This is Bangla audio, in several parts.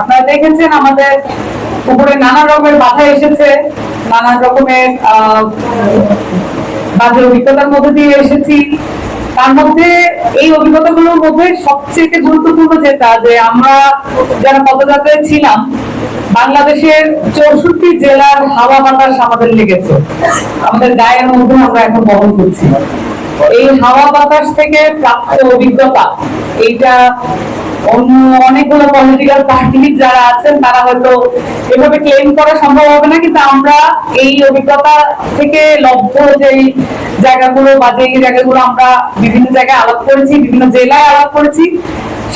আপনারা দেখেছেন আমাদের উপরে নানা রকমের বাধা এসেছে, নানা রকমের বাজে অভিজ্ঞতার মধ্যে দিয়ে এসেছি। তার মধ্যে এই মধ্যে সবচেয়ে গুরুত্বপূর্ণ যেটা, যে আমরা যারা পদযাত্রায় ছিলাম, বাংলাদেশের চৌষট্টি জেলার হাওয়া বাতাস আমাদের লেগেছে। আমাদের গায়ের মধ্যে আমরা এখন বহন করছি। এই হাওয়া বাতাস থেকে প্রাপ্ত অভিজ্ঞতা, এইটা অন্য অনেকগুলো পলিটিক্যাল পার্টি যারা আছেন, তারা হয়তো এভাবে ক্লেম করা সম্ভব হবে না, কিন্তু আমরা এই অভিজ্ঞতা থেকে লব্ধ যে জায়গাগুলো বা যে জায়গাগুলো আমরা বিভিন্ন জায়গায় আলাপ করেছি, বিভিন্ন জেলায় আলাপ করেছি,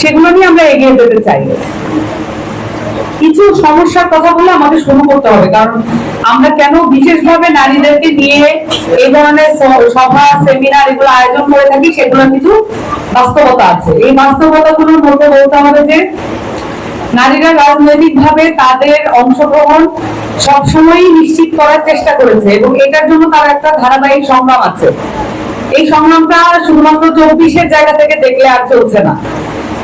সেগুলো নিয়ে আমরা এগিয়ে যেতে চাই। কিছু সমস্যার কথা বলে আমাদের শুরু করতে হবে। কারণ আমরা কেন বিশেষভাবে নারীদেরকে নিয়ে এই ধরনের সভা, সেমিনার এগুলো আয়োজন করে থাকি সেগুলোর কিছু বাস্তবতা আছে। এই বাস্তবতাগুলোর মধ্যে বলতে হবে যে, নারীরা রাজনৈতিক ভাবে তাদের অংশগ্রহণ সবসময়ই নিশ্চিত করার চেষ্টা করেছে এবং এটার জন্য তার একটা ধারাবাহিক সংগ্রাম আছে। এই সংগ্রামটা শুধুমাত্র চব্বিশের জায়গা থেকে দেখলে আর চলছে না।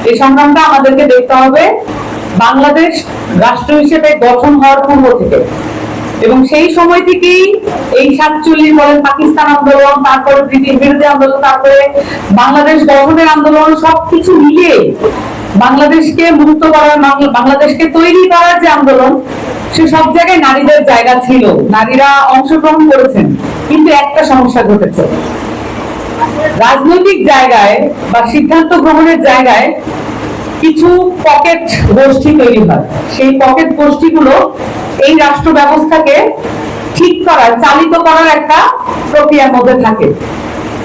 এই সংগ্রামটা আমাদেরকে দেখতে হবে বাংলাদেশ রাষ্ট্র হিসেবে গঠন হওয়ার পূর্ব থেকে। এবং সেই সময় থেকেই এই সাতচল্লিশ বলেন পাকিস্তান আন্দোলন, তারপরে ব্রিটিশ বিরোধী আন্দোলন, তারপরে বাংলাদেশ গঠনের আন্দোলন, সবকিছু মিলিয়ে বাংলাদেশকে মুক্ত করার বাংলাদেশকে তৈরি করার যে আন্দোলন, সে সব জায়গায় নারীদের জায়গা ছিল। নারীরা অংশগ্রহণ করেছেন, কিন্তু একটা সমস্যা ঘটেছে। রাজনৈতিক জায়গায় বা সিদ্ধান্ত গ্রহণের জায়গায় কিছু পকেট গোষ্ঠী তৈরি হয়। সেই পকেট গোষ্ঠীগুলো এই রাষ্ট্র ব্যবস্থাকে ঠিক করার, চালিত করার একটা প্রক্রিয়ার মধ্যে থাকে।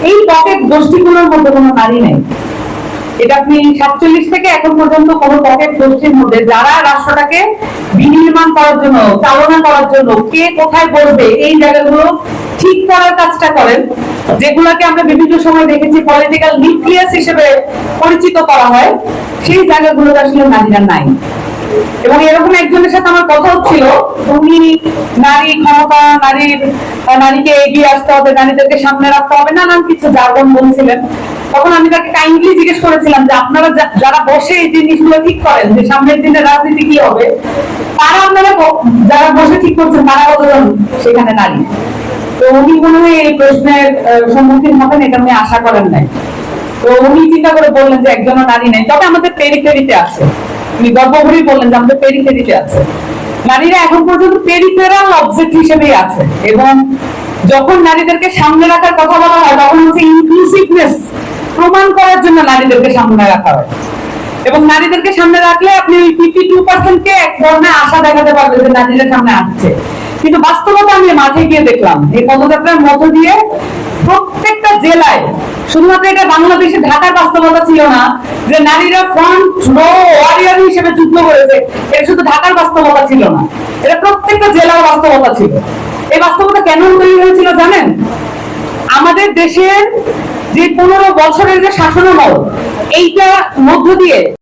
এই পকেট গোষ্ঠীগুলোর মধ্যে কোনো নারী নেই। এটা আপনি সাতচল্লিশ থেকে এখন পর্যন্ত কোনো পকেট গোষ্ঠীর মধ্যে যারা রাষ্ট্রটাকে বিনির্মাণ করার জন্য, চালনা করার জন্য, কে কোথায় বসবে, এই জায়গাগুলো ঠিক করার কাজটা করেন, যেগুলোকে আমরা বিভিন্ন সময় দেখেছি পলিটিক্যাল নিউক্লিয়াস হিসেবে পরিচিত করা হয়। সেই জায়গাগুলোতে আসলে নারীরা নাই। এবং এরকম একজনের সাথে আমার কথা হচ্ছিল, উনি নারী ক্ষমতা, নারীর নারীকে এগিয়ে আসতে হবে, নারীদেরকে সামনে রাখতে হবে, নানান কিছু জার্গন বলছিলেন। তখন আমি তাকে কাইন্ডলি জিজ্ঞেস করেছিলাম যে, আপনারা যারা বসে এই জিনিসগুলো ঠিক করেন, যে সামনের দিনে রাজনীতি কি হবে, তারা আপনারা যারা বসে ঠিক করছেন, তারা কতজন সেখানে নারী? তো উনি মনে হয় এই প্রশ্নের সম্মুখীন হবেন, এটা উনি আশা করেন নাই। উনি চিন্তা করে বললেন যে একজনও নারী নেই। তবে আমাদের পেরিফেরিতে আছে। উনি গর্বভরি বললেন যে আমাদের পেরিফেরিতে আছে। নারীরা এখন পর্যন্ত পেরিফেরাল অবজেক্ট হিসেবেই আছে। এবং যখন নারীদেরকে সামনে রাখার কথা বলা হয়, তখন হচ্ছে ইনক্লুসিভনেস প্রমাণ করার জন্য নারীদেরকে সামনে রাখা হয়। এবং নারীদেরকে সামনে রাখলে আপনি ওই ফিফটি টু পার্সেন্টকে এক ধরনের আশা দেখাতে পারবেন যে নারীরা সামনে আসছে। কিন্তু বাস্তবতা আমি মাঠে গিয়ে দেখলাম, এই পদযাত্রার মধ্য দিয়ে প্রত্যেকটা জেলায় শুধুমাত্র এটা বাংলাদেশে ঢাকার বাস্তবতা ছিল না, যে নারীরা ফ্রন্ট রো ওয়ারিয়ার হিসেবে যুদ্ধ করেছে, এটা শুধু ঢাকার বাস্তবতা ছিল না, এটা প্রত্যেকটা জেলার বাস্তবতা ছিল। এই বাস্তবতা কেন তৈরি হয়েছিল জানেন? আমাদের দেশের যে পনেরো বছরের যে শাসনামল, এইটা মধ্য দিয়ে